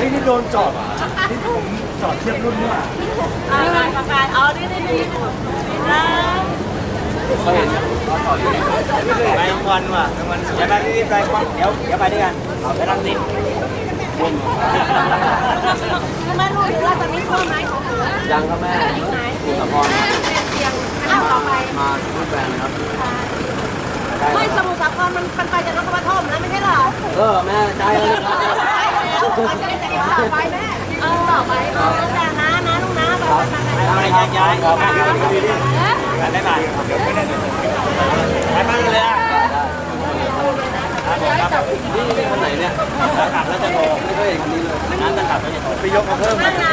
อะไอ้ที่โดนจอดที่ผมจอดเทียบรุ่นนี่ยอ่าการประกาศเอาดิดิดินะเขาเห็นเขาจออยู่ไปรางวัลว่ะรางวัลเดี๋ยวไปรีบไปก่อนเดี๋ยวเดี๋ยวไปด้วยกันเอาไปรังสิตวนแม่รู้หรือว่าตอนนี้พ่อไหมของหนูยังครับแม่คุณสมพรเสียงข้าวต่อไปมารุ่นแบนครับไม่สมุทรสาครมันไปจากนครปฐมนะไม่ใช่เหรอเออแม่ใจเลยไปแล้วมันจะได้แต่ว่าต่อไปแม่เออต่อไปเออแต่นะนะลูกนะไปไปไปอะไรย้ายย้ายครับได้ป่ะไปบ้านเลยอะนี่คนไหนเนี่ยตะขับแล้วจะโทรไม่เคยเห็นคนนี้เลยน้ำตะขับแล้วจะโทรไปยกมาเพิ่มนะนะ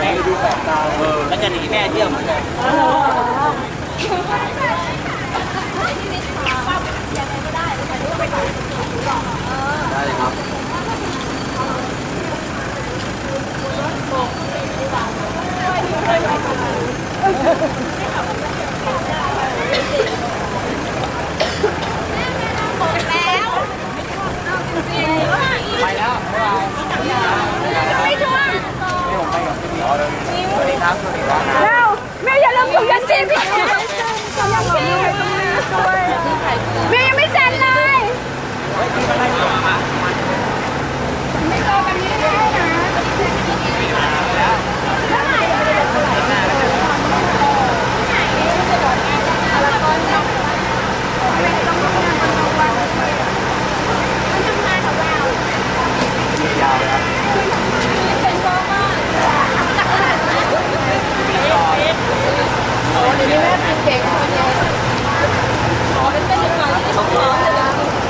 แม่ดูแปลกตาเออแล้วจะหนีแม่เที่ยวเหมือนกันได้ครับ ไปแล้วไม่ช่วยไม่ผมไปกับพี่อ๋อเลยสวัสดีครับสวัสดีครับ แล้วแม่อย่าลืมถุงยางชีพพี่ถุงยางชีพแม่ยังไม่เซ็นเลย เฮ้ยพี่มาไล่ผมมา ไม่โตกันนี้ได้นะ ยาวเลยครับ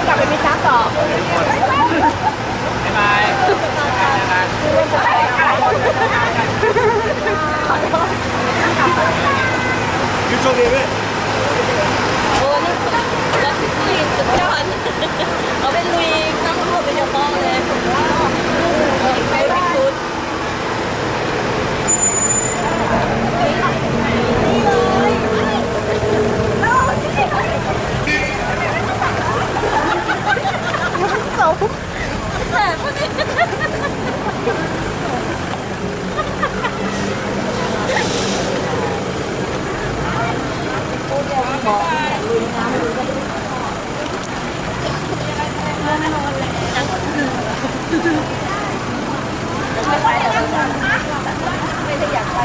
กลับ ไปมีจ้าต่อบ๊ายบายยูโชคดีไหมโอ้นี่แล้วที่คุยสุดยอดเอาเป็นลุยตั้งรถไปเฉพาะเลย ไม่ได้อยาก